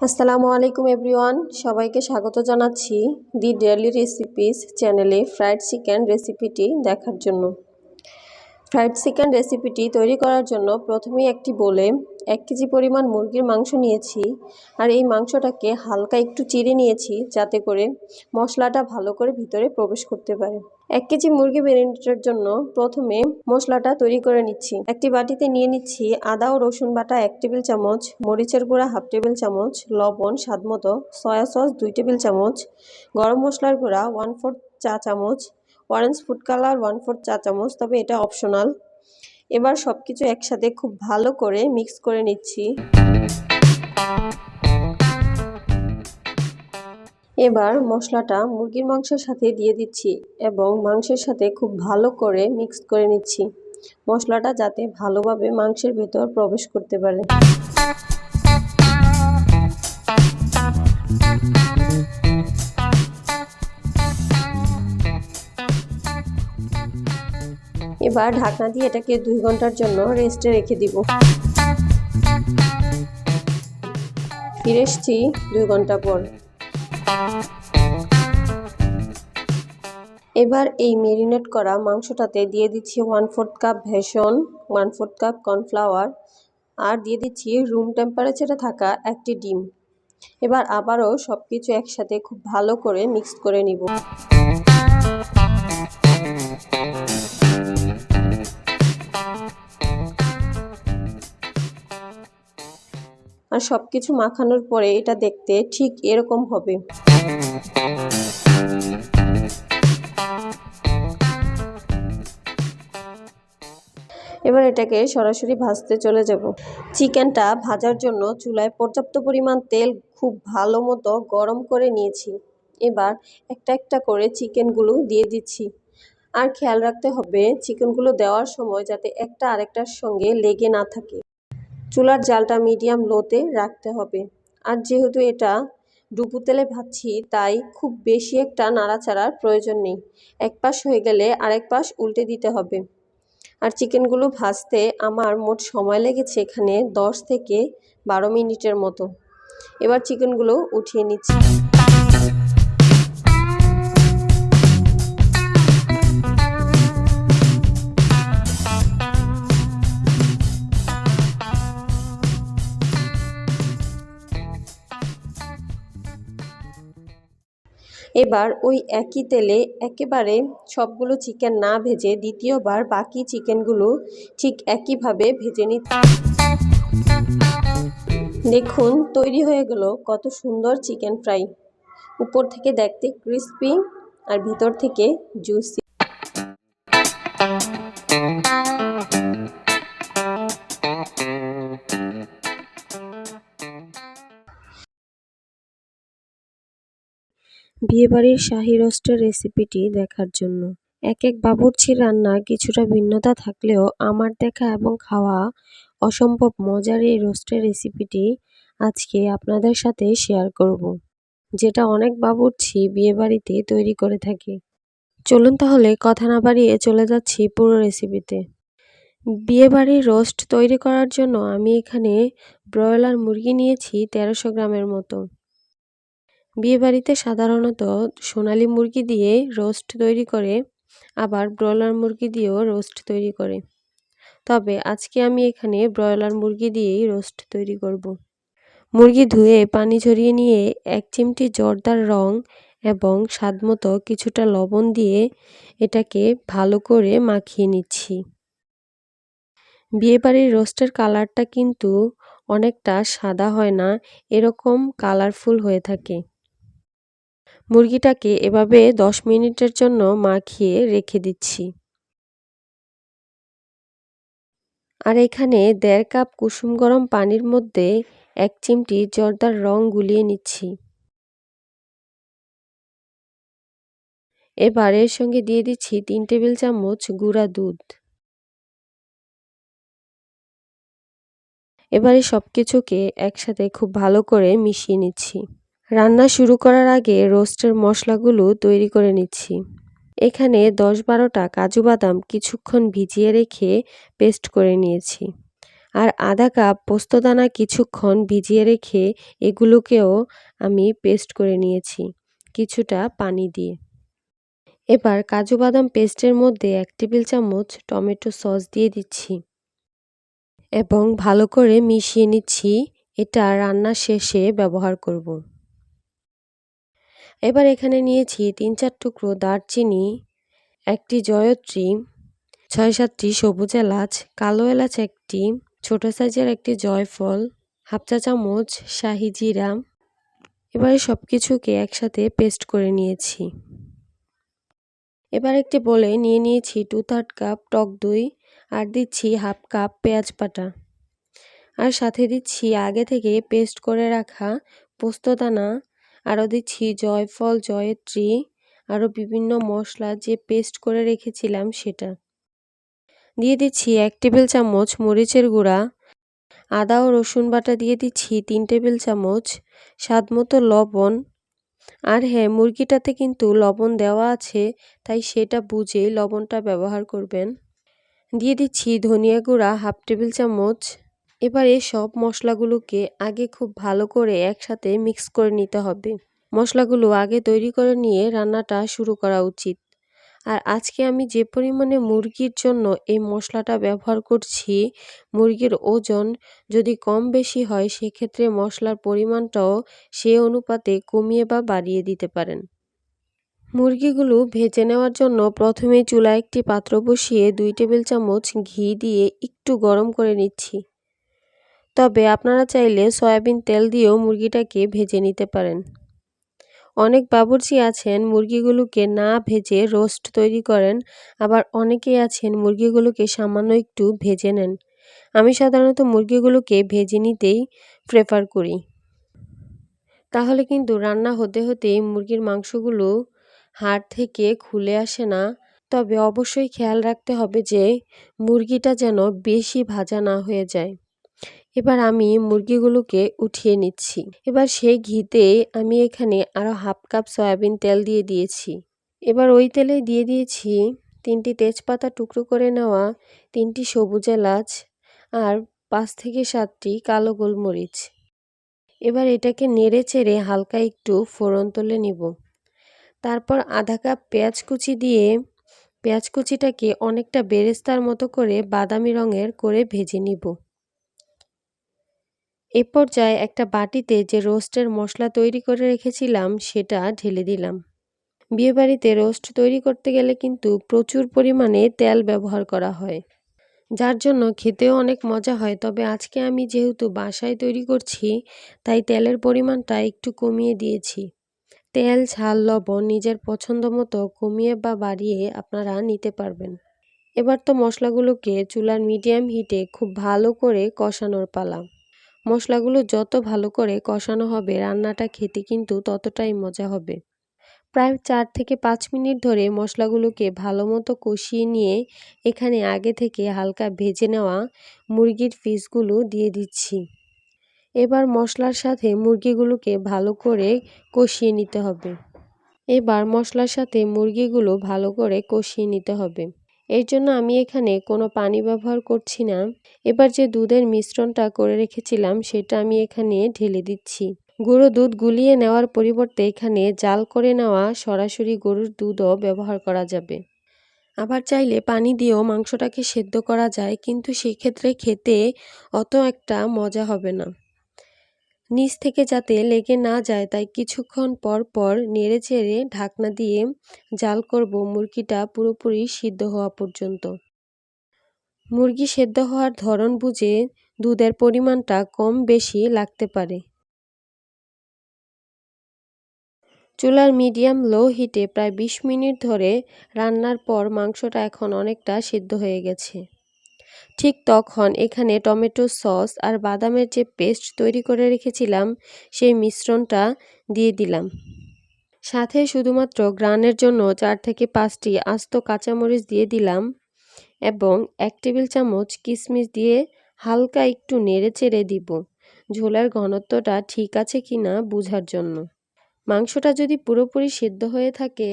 আসসালামু আলাইকুম এভরিওয়ান, সবাইকে স্বাগত জানাচ্ছি দি ডেলি রেসিপিস চ্যানেলে ফ্রাইড চিকেন রেসিপিটি দেখার জন্য। ফ্রাইড চিকেন রেসিপিটি তৈরি করার জন্য প্রথমেই একটি বলে এক কেজি পরিমাণ মুরগির মাংস নিয়েছি আর এই মাংসটাকে হালকা একটু চিড়ে নিয়েছি যাতে করে মশলাটা ভালো করে ভিতরে প্রবেশ করতে পারে। এক কেজি মুরগি ম্যারিনেটের জন্য প্রথমে মশলাটা তৈরি করে নিচ্ছি। একটি বাটিতে নিয়ে নিচ্ছি আদা ও রসুন বাটা এক টেবিল চামচ, মরিচের গুঁড়া হাফ টেবিল চামচ, লবণ স্বাদমতো সয়া সস দুই টেবিল চামচ, গরম মশলার গুঁড়া ওয়ান ফোর্থ চা চামচ, orange food colour one fourth চা চামচ, তবে এটা অপশনাল। এবার সব কিছু একসাথে খুব ভালো করে মিক্স করে নিচ্ছি। এবার মশলাটা মুরগির মাংসের সাথে দিয়ে দিচ্ছি এবং মাংসের সাথে খুব ভালো করে মিক্স করে নিচ্ছি। মশলাটা যাতে ভালোভাবে মাংসের ভেতর প্রবেশ করতে পারে। এবার ঢাকনা দিয়ে এটাকে দুই ঘণ্টার জন্য রেস্টে রেখে দিব। ফিরে এসছি দুই ঘণ্টা পর। এবার এই মেরিনেট করা মাংসটাতে দিয়ে দিচ্ছি one fourth cup besan one fourth cup cornflour আর দিয়ে দিচ্ছি রুম টেম্পারেচারে থাকা একটি ডিম। এবার আবারও সব কিছু একসাথে খুব ভালো করে মিক্স করে নিব। আর সব কিছু মাখানোর পরে এটা দেখতে ঠিক এরকম হবে। এবার এটাকে সরাসরি ভাজতে চলে যাব। চিকেনটা ভাজার জন্য চুলায় পর্যাপ্ত পরিমাণ তেল খুব ভালো মতো গরম করে নিয়েছি। এবার একটা একটা করে চিকেনগুলো দিয়ে দিচ্ছি। আর খেয়াল রাখতে হবে, চিকেনগুলো দেওয়ার সময় যাতে একটা আরেকটার সঙ্গে লেগে না থাকে। চুলার জালটা মিডিয়াম লোতে রাখতে হবে। আর যেহেতু এটা ডুবু তেলে ভাজছি, তাই খুব বেশি একটা নাড়াচাড়ার প্রয়োজন নেই। এক পাশ হয়ে গেলে আরেক পাশ উল্টে দিতে হবে। আর চিকেনগুলো ভাজতে আমার মোট সময় লেগেছে এখানে দশ থেকে বারো মিনিটের মতো। এবার চিকেনগুলো উঠিয়ে নিচ্ছি। এবার ওই একই তেলে একেবারে সবগুলো চিকেন না ভেজে দ্বিতীয়বার বাকি চিকেনগুলো ঠিক একইভাবে ভেজে নিতে দেখুন, তৈরি হয়ে গেল কত সুন্দর চিকেন ফ্রাই উপর থেকে দেখতে ক্রিস্পি আর ভিতর থেকে জুসি বিয়েবাড়ির শাহি রোস্টের রেসিপিটি দেখার জন্য। এক এক বাবুর্চির রান্না কিছুটা ভিন্নতা থাকলেও আমার দেখা এবং খাওয়া অসম্ভব মজার এই রোস্টের রেসিপিটি আজকে আপনাদের সাথে শেয়ার করব, যেটা অনেক বাবুর্চি বিয়েবাড়িতে তৈরি করে থাকে। চলুন তাহলে কথা না বাড়িয়ে চলে যাচ্ছি পুরো রেসিপিতে। বিয়েবাড়ির রোস্ট তৈরি করার জন্য আমি এখানে ব্রয়লার মুরগি নিয়েছি তেরোশো গ্রামের মতো। বিয়েবাড়িতে সাধারণত সোনালি মুরগি দিয়ে রোস্ট তৈরি করে, আবার ব্রয়লার মুরগি দিয়েও রোস্ট তৈরি করে। তবে আজকে আমি এখানে ব্রয়লার মুরগি দিয়েই রোস্ট তৈরি করব। মুরগি ধুয়ে পানি ঝরিয়ে নিয়ে এক চিমটি জর্দার রং এবং স্বাদমতো কিছুটা লবণ দিয়ে এটাকে ভালো করে মাখিয়ে নিচ্ছি। বিয়েবাড়ির রোস্টের কালারটা কিন্তু অনেকটা সাদা হয় না, এরকম কালারফুল হয়ে থাকে। মুরগিটাকে এভাবে দশ মিনিটের জন্য মাখিয়ে রেখে দিচ্ছি। আর এখানে দেড় কাপ কুসুম গরম পানির মধ্যে এক চিমটি জর্দার রং গুলিয়ে নিচ্ছি। এবার এর সঙ্গে দিয়ে দিচ্ছি তিন টেবিল চামচ গুঁড়া দুধ। এবারে সব কিছুকে একসাথে খুব ভালো করে মিশিয়ে নিচ্ছি। রান্না শুরু করার আগে রোস্টের মশলাগুলো তৈরি করে নিচ্ছি। এখানে দশ বারোটা কাজু বাদাম কিছুক্ষণ ভিজিয়ে রেখে পেস্ট করে নিয়েছি। আর আধা কাপ পোস্তদানা কিছুক্ষণ ভিজিয়ে রেখে এগুলোকেও আমি পেস্ট করে নিয়েছি কিছুটা পানি দিয়ে। এবার কাজু বাদাম পেস্টের মধ্যে এক টেবিল চামচ টমেটো সস দিয়ে দিচ্ছি। এবং ভালো করে মিশিয়ে নিচ্ছি। এটা রান্না শেষে ব্যবহার করব। এবার এখানে নিয়েছি তিন চার টুকরো দারচিনি, একটি জয়ত্রী ছয় সাতটি সবুজ এলাচ, কালো এলাচ একটি, ছোট সাইজের একটি জয়ফল, হাফ চা চামচ শাহি জিরা। এবারে সব কিছুকে একসাথে পেস্ট করে নিয়েছি। এবার একটি বলে নিয়ে নিয়েছি টু থার্ড কাপ টক দই আর দিচ্ছি হাফ কাপ পেঁয়াজ পাটা আর সাথে দিচ্ছি আগে থেকে পেস্ট করে রাখা পোস্তদানা আরও দিচ্ছি জয়ফল, জয়ত্রী, আরও বিভিন্ন মশলা যে পেস্ট করে রেখেছিলাম সেটা। দিয়ে দিচ্ছি এক টেবিল চামচ মরিচের গুঁড়া, আদা ও রসুন বাটা দিয়ে দিচ্ছি তিন টেবিল চামচ স্বাদ মতো লবণ। আর হ্যাঁ মুরগিটাতে কিন্তু লবণ দেওয়া আছে, তাই সেটা বুঝেই লবণটা ব্যবহার করবেন। দিয়ে দিচ্ছি ধনিয়া গুঁড়া হাফ টেবিল চামচ এবার সব মশলাগুলোকে আগে খুব ভালো করে একসাথে মিক্স করে নিতে হবে। মশলাগুলো আগে তৈরি করে নিয়ে রান্নাটা শুরু করা উচিত। আর আজকে আমি যে পরিমাণে মুরগির জন্য এই মশলাটা ব্যবহার করছি, মুরগির ওজন যদি কম বেশি হয়, সেক্ষেত্রে মশলার পরিমাণটাও সে অনুপাতে কমিয়ে বা বাড়িয়ে দিতে পারেন। মুরগিগুলো ভেজে নেওয়ার জন্য প্রথমে চুলা একটি পাত্র বসিয়ে দুই টেবিল চামচ ঘি দিয়ে একটু গরম করে নিচ্ছি। তবে আপনারা চাইলে সয়াবিন তেল দিয়েও মুরগিটাকে ভেজে নিতে পারেন। অনেক বাবুর্চি আছেন, মুরগিগুলোকে না ভেজে রোস্ট তৈরি করেন। আবার অনেকেই আছেন, মুরগিগুলোকে সামান্য একটু ভেজে নেন। আমি সাধারণত মুরগিগুলোকে ভেজে নিতেই প্রেফার করি। তাহলে কিন্তু রান্না হতে হতেই মুরগির মাংসগুলো হাড় থেকে খুলে আসে না। তবে অবশ্যই খেয়াল রাখতে হবে যে মুরগিটা যেন বেশি ভাজা না হয়ে যায়। এবার আমি মুরগিগুলোকে উঠিয়ে নিচ্ছি। এবার সেই ঘিতে আমি এখানে আরও হাফ কাপ সয়াবিন তেল দিয়ে দিয়েছি। এবার ওই তেলে দিয়ে দিয়েছি তিনটি তেজপাতা টুকরো করে নেওয়া তিনটি সবুজ এলাচ আর পাঁচ থেকে সাতটি কালো গোলমরিচ। এবার এটাকে নেড়ে চেড়ে হালকা একটু ফোড়ন তুলে নিব। তারপর আধা কাপ পেঁয়াজ কুচি দিয়ে পেঁয়াজ কুচিটাকে অনেকটা বেরেস্তার মতো করে বাদামি রঙের করে ভেজে নিব। এ পর্যায়ে একটা বাটিতে যে রোস্টের মশলা তৈরি করে রেখেছিলাম, সেটা ঢেলে দিলাম। বিয়েবাড়িতে রোস্ট তৈরি করতে গেলে কিন্তু প্রচুর পরিমাণে তেল ব্যবহার করা হয়, যার জন্য খেতেও অনেক মজা হয়। তবে আজকে আমি যেহেতু বাসায় তৈরি করছি, তাই তেলের পরিমাণটা একটু কমিয়ে দিয়েছি। তেল, ঝাল, লবণ নিজের পছন্দ মতো কমিয়ে বা বাড়িয়ে আপনারা নিতে পারবেন। এবার তো মশলাগুলোকে চুলার মিডিয়াম হিটে খুব ভালো করে কষানোর পালা। মশলাগুলো যত ভালো করে কষানো হবে, রান্নাটা খেতে কিন্তু ততটাই মজা হবে। প্রায় চার থেকে পাঁচ মিনিট ধরে মশলাগুলোকে ভালো মতো কষিয়ে নিয়ে এখানে আগে থেকে হালকা ভেজে নেওয়া মুরগির পিসগুলো দিয়ে দিচ্ছি। এবার মশলার সাথে মুরগিগুলোকে ভালো করে কষিয়ে নিতে হবে। এবার মশলার সাথে মুরগিগুলো ভালো করে কষিয়ে নিতে হবে। এর জন্য আমি এখানে কোনো পানি ব্যবহার করছি না। এবার যে দুধের মিশ্রণটা করে রেখেছিলাম, সেটা আমি এখানে ঢেলে দিচ্ছি। গুঁড়ো দুধ গুলিয়ে নেওয়ার পরিবর্তে এখানে জাল করে নেওয়া সরাসরি গরুর দুধও ব্যবহার করা যাবে। আবার চাইলে পানি দিয়েও মাংসটাকে সেদ্ধ করা যায়, কিন্তু সেক্ষেত্রে খেতে অত একটা মজা হবে না। নিচ থেকে যাতে লেগে না যায়, তাই কিছুক্ষণ পর পর নেড়ে চেড়ে ঢাকনা দিয়ে জাল করব মুরগিটা পুরোপুরি সিদ্ধ হওয়া পর্যন্ত। মুরগি সেদ্ধ হওয়ার ধরন বুঝে দুধের পরিমাণটা কম বেশি লাগতে পারে। চুলার মিডিয়াম লো হিটে প্রায় বিশ মিনিট ধরে রান্নার পর মাংসটা এখন অনেকটা সিদ্ধ হয়ে গেছে। ঠিক তখন এখানে টমেটো সস আর বাদামের যে পেস্ট তৈরি করে রেখেছিলাম, সেই মিশ্রণটা দিয়ে দিলাম। সাথে শুধুমাত্র গ্রানের জন্য চার থেকে পাঁচটি আস্ত কাঁচামরিচ দিয়ে দিলাম এবং এক টেবিল চামচ কিশমিশ দিয়ে হালকা একটু নেড়ে চেড়ে দিব। ঝোলার ঘনত্বটা ঠিক আছে কি না বোঝার জন্য। মাংসটা যদি পুরোপুরি সেদ্ধ হয়ে থাকে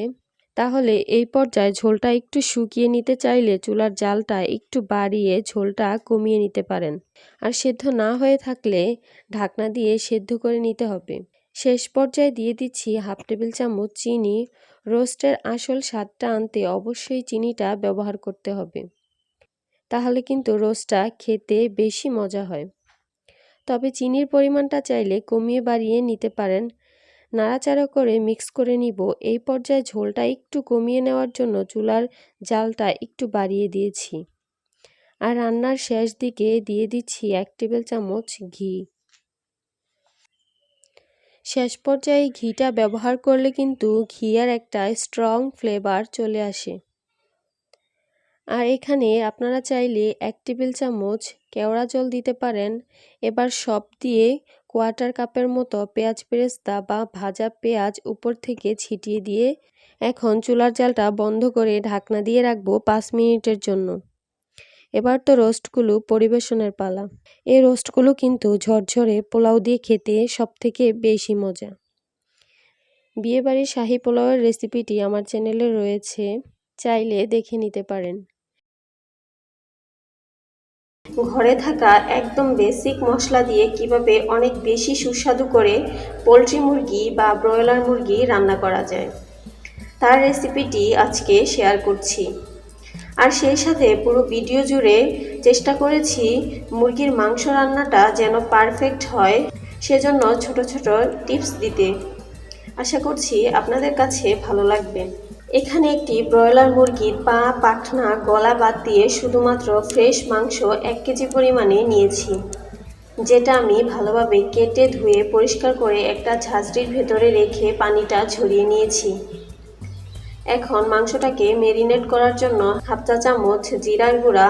তাহলে এই পর্যায়ে ঝোলটা একটু শুকিয়ে নিতে চাইলে চুলার জালটা একটু বাড়িয়ে ঝোলটা কমিয়ে নিতে পারেন। আর সেদ্ধ না হয়ে থাকলে ঢাকনা দিয়ে সেদ্ধ করে নিতে হবে। শেষ পর্যায়ে দিয়ে দিচ্ছি হাফ টেবিল চামচ চিনি। রোস্টের আসল স্বাদটা আনতে অবশ্যই চিনিটা ব্যবহার করতে হবে। তাহলে কিন্তু রোস্টটা খেতে বেশি মজা হয়। তবে চিনির পরিমাণটা চাইলে কমিয়ে বাড়িয়ে নিতে পারেন। নাড়াচাড়া করে মিক্স করে নিব। এই পর্যায়ে ঝোলটা একটু কমিয়ে নেওয়ার জন্য চুলার জালটা একটু বাড়িয়ে দিয়েছি। আর রান্নার শেষ দিকে দিয়ে দিচ্ছি এক টেবিল চামচ ঘি। শেষ পর্যায়ে ঘিটা ব্যবহার করলে কিন্তু ঘিয়ের একটা স্ট্রং ফ্লেভার চলে আসে। আর এখানে আপনারা চাইলে এক টেবিল চামচ কেওড়া জল দিতে পারেন। এবার সব দিয়ে কোয়ার্টার কাপের মতো পেঁয়াজ পেরেস্তা বা ভাজা পেঁয়াজ উপর থেকে ছিটিয়ে দিয়ে এখন চুলার জালটা বন্ধ করে ঢাকনা দিয়ে রাখব পাঁচ মিনিটের জন্য। এবার তো রোস্টগুলো পরিবেশনের পালা। এই রোস্টগুলো কিন্তু ঝরঝরে পোলাও দিয়ে খেতে সবথেকে বেশি মজা। বিয়েবাড়ির শাহি পোলাওয়ের রেসিপিটি আমার চ্যানেলে রয়েছে, চাইলে দেখে নিতে পারেন। ঘরে থাকা একদম বেসিক মশলা দিয়ে কীভাবে অনেক বেশি সুস্বাদু করে পোলট্রি মুরগি বা ব্রয়লার মুরগি রান্না করা যায়, তার রেসিপিটি আজকে শেয়ার করছি। আর সেই সাথে পুরো ভিডিও জুড়ে চেষ্টা করেছি মুরগির মাংস রান্নাটা যেন পারফেক্ট হয়, সেজন্য ছোট ছোট টিপস দিতে। আশা করছি আপনাদের কাছে ভালো লাগবে। এখানে একটি ব্রয়লার মুরগির পা, পাখনা, গলা বাদ দিয়ে শুধুমাত্র ফ্রেশ মাংস এক কেজি পরিমাণে নিয়েছি, যেটা আমি ভালোভাবে কেটে ধুয়ে পরিষ্কার করে একটা ঝাঁঝরির ভেতরে রেখে পানিটা ঝরিয়ে নিয়েছি। এখন মাংসটাকে মেরিনেট করার জন্য হাফ চা চামচ জিরার গুঁড়া,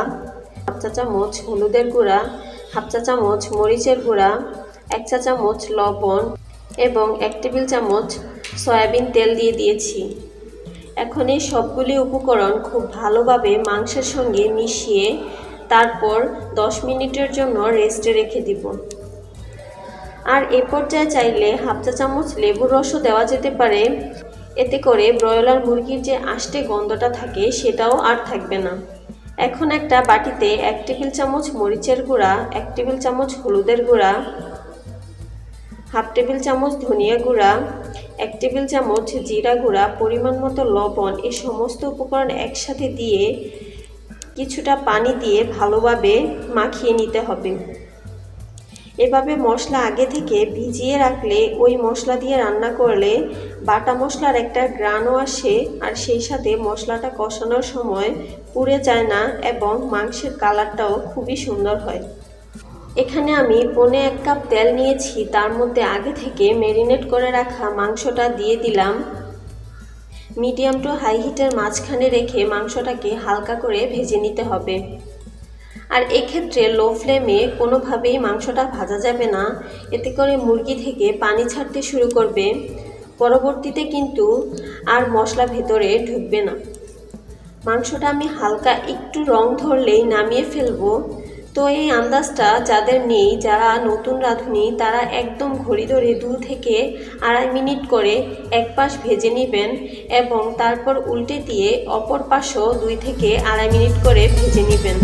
হাফ চা চামচ হলুদের গুঁড়া, হাফ চা চামচ মরিচের গুঁড়া, এক চা চামচ লবণ এবং এক টেবিল চামচ সয়াবিন তেল দিয়ে দিয়েছি। এখন এই সবগুলি উপকরণ খুব ভালোভাবে মাংসের সঙ্গে মিশিয়ে তারপর দশ মিনিটের জন্য রেস্টে রেখে দিব। আর এ পর্যায়ে চাইলে হাফ চা চামচ লেবুর রসও দেওয়া যেতে পারে। এতে করে ব্রয়লার মুরগির যে আষ্টে গন্ধটা থাকে সেটাও আর থাকবে না। এখন একটা বাটিতে এক টেবিল চামচ মরিচের গুঁড়া, এক টেবিল চামচ হলুদের গুঁড়া হাফ টেবিল চামচ ধনিয়া গুঁড়া, এক টেবিল চামচ জিরা গুঁড়া, পরিমাণ মতো লবণ এই সমস্ত উপকরণ একসাথে দিয়ে কিছুটা পানি দিয়ে ভালোভাবে মাখিয়ে নিতে হবে। এভাবে মশলা আগে থেকে ভিজিয়ে রাখলে, ওই মশলা দিয়ে রান্না করলে বাটা মশলার একটা গ্রানও আসে আর সেই সাথে মশলাটা কষানোর সময় পুড়ে যায় না এবং মাংসের কালারটাও খুবই সুন্দর হয়। এখানে আমি পনে এক কাপ তেল নিয়েছি, তার মধ্যে আগে থেকে ম্যারিনেট করে রাখা মাংসটা দিয়ে দিলাম। মিডিয়াম টু হাই হিটের মাঝখানে রেখে মাংসটাকে হালকা করে ভেজে নিতে হবে। আর এক্ষেত্রে লো ফ্লেমে কোনোভাবেই মাংসটা ভাজা যাবে না। এতে করে মুরগি থেকে পানি ছাড়তে শুরু করবে। পরবর্তীতে কিন্তু আর মশলা ভেতরে ঢুকবে না। মাংসটা আমি হালকা একটু রং ধরলেই নামিয়ে ফেলব। তো এই আন্দাজটা যাদের নেই, যারা নতুন রাঁধুনি, তারা একদম ঘড়ি ধরে দু থেকে আড়াই মিনিট করে এক পাশ ভেজে নেবেন এবং তারপর উল্টে দিয়ে অপর পাশও দুই থেকে আড়াই মিনিট করে ভেজে নেবেন।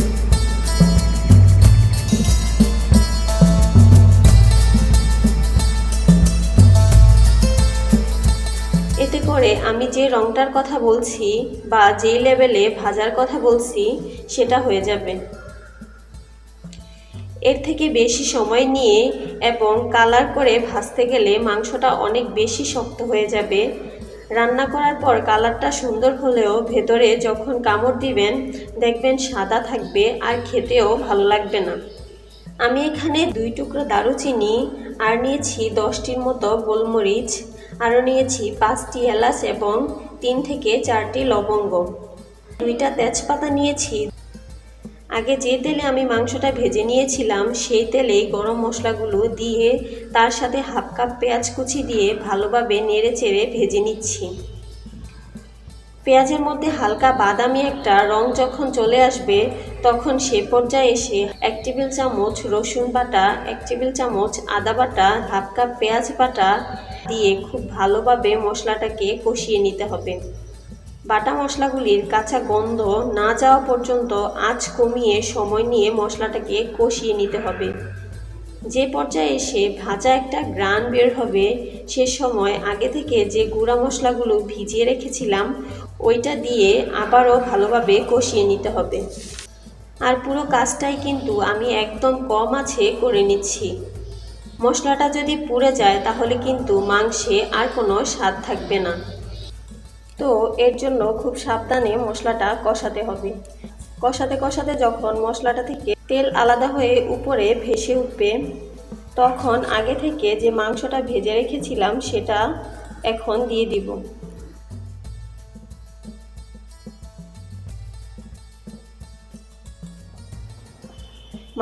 এতে করে আমি যে রংটার কথা বলছি বা যে লেভেলে ভাজার কথা বলছি, সেটা হয়ে যাবে। এর থেকে বেশি সময় নিয়ে এবং কালার করে ভাজতে গেলে মাংসটা অনেক বেশি শক্ত হয়ে যাবে। রান্না করার পর কালারটা সুন্দর হলেও ভেতরে যখন কামড় দিবেন, দেখবেন সাদা থাকবে আর খেতেও ভালো লাগবে না। আমি এখানে দুই টুকরো দারুচিনি আর নিয়েছি দশটির মতো গোলমরিচ আরও নিয়েছি পাঁচটি এলাচ এবং তিন থেকে চারটি লবঙ্গ। দুইটা তেজপাতা নিয়েছি আগে যে তেলে আমি মাংসটা ভেজে নিয়েছিলাম, সেই তেলে গরম মশলাগুলো দিয়ে তার সাথে হাফ কাপ পেঁয়াজ কুচি দিয়ে ভালোভাবে নেড়ে চেড়ে ভেজে নিচ্ছি। পেঁয়াজের মধ্যে হালকা বাদামি একটা রং যখন চলে আসবে, তখন সে পর্যায়ে এসে এক টেবিল চামচ রসুন বাটা, এক টেবিল চামচ আদা বাটা, হাফ কাপ পেঁয়াজ বাটা দিয়ে খুব ভালোভাবে মশলাটাকে কষিয়ে নিতে হবে। বাটা মশলাগুলির কাঁচা গন্ধ না যাওয়া পর্যন্ত আঁচ কমিয়ে সময় নিয়ে মশলাটাকে কষিয়ে নিতে হবে। যে পর্যায়ে এসে ভাজা একটা গ্রান বের হবে, সে সময় আগে থেকে যে গুঁড়া মশলাগুলো ভিজিয়ে রেখেছিলাম, ওইটা দিয়ে আবারও ভালোভাবে কষিয়ে নিতে হবে। আর পুরো কাজটাই কিন্তু আমি একদম কম আছে করে নিচ্ছি। মশলাটা যদি পুড়ে যায়, তাহলে কিন্তু মাংসে আর কোনো স্বাদ থাকবে না। তো এর জন্য খুব সাবধানে মশলাটা কষাতে হবে। কষাতে কষাতে যখন মশলাটা থেকে তেল আলাদা হয়ে উপরে ভেসে উঠবে, তখন আগে থেকে যে মাংসটা ভেজে রেখেছিলাম সেটা এখন দিয়ে দিব।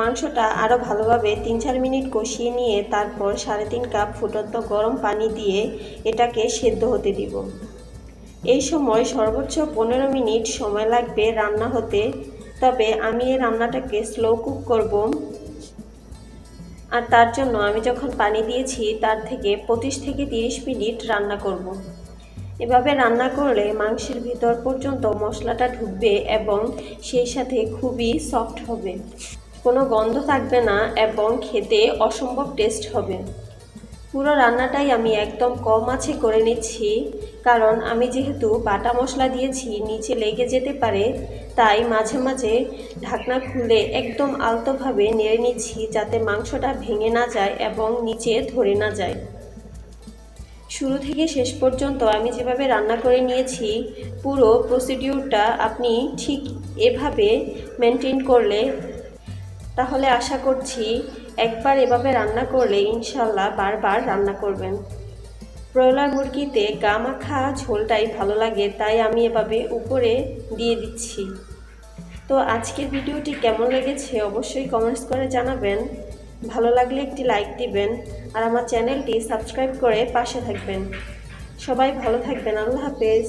মাংসটা আরও ভালোভাবে তিন চার মিনিট কষিয়ে নিয়ে তারপর সাড়ে তিন কাপ ফুটন্ত গরম পানি দিয়ে এটাকে সেদ্ধ হতে দিব। এই সময় সর্বোচ্চ পনেরো মিনিট সময় লাগবে রান্না হতে। তবে আমি এই রান্নাটাকে স্লো কুক করব। আর তার জন্য আমি যখন পানি দিয়েছি, তার থেকে পঁচিশ থেকে তিরিশ মিনিট রান্না করব। এভাবে রান্না করলে মাংসের ভিতর পর্যন্ত মশলাটা ঢুকবে এবং সেই সাথে খুবই সফট হবে। কোনো গন্ধ থাকবে না এবং খেতে অসম্ভব টেস্ট হবে। পুরো রান্নাটাই আমি একদম কম আছে করে নিচ্ছি, কারণ আমি যেহেতু বাটা মশলা দিয়েছি, নিচে লেগে যেতে পারে, তাই মাঝে মাঝে ঢাকনা খুলে একদম আলতোভাবে নেড়ে নিচ্ছি যাতে মাংসটা ভেঙে না যায় এবং নিচে ধরে না যায়। শুরু থেকে শেষ পর্যন্ত আমি যেভাবে রান্না করে নিয়েছি, পুরো প্রসিডিউরটা আপনি ঠিক এভাবে মেনটেন করলে, তাহলে আশা করছি একবার এভাবে রান্না করলে ইনশাল্লাহ বারবার রান্না করবেন। ব্রয়লার মুরগিতে গা মাখা ঝোলটাই ভালো লাগে, তাই আমি এভাবে উপরে দিয়ে দিচ্ছি। তো আজকের ভিডিওটি কেমন লেগেছে অবশ্যই কমেন্টস করে জানাবেন। ভালো লাগলে একটি লাইক দিবেন আর আমার চ্যানেলটি সাবস্ক্রাইব করে পাশে থাকবেন। সবাই ভালো থাকবেন, আল্লাহ হাফেজ।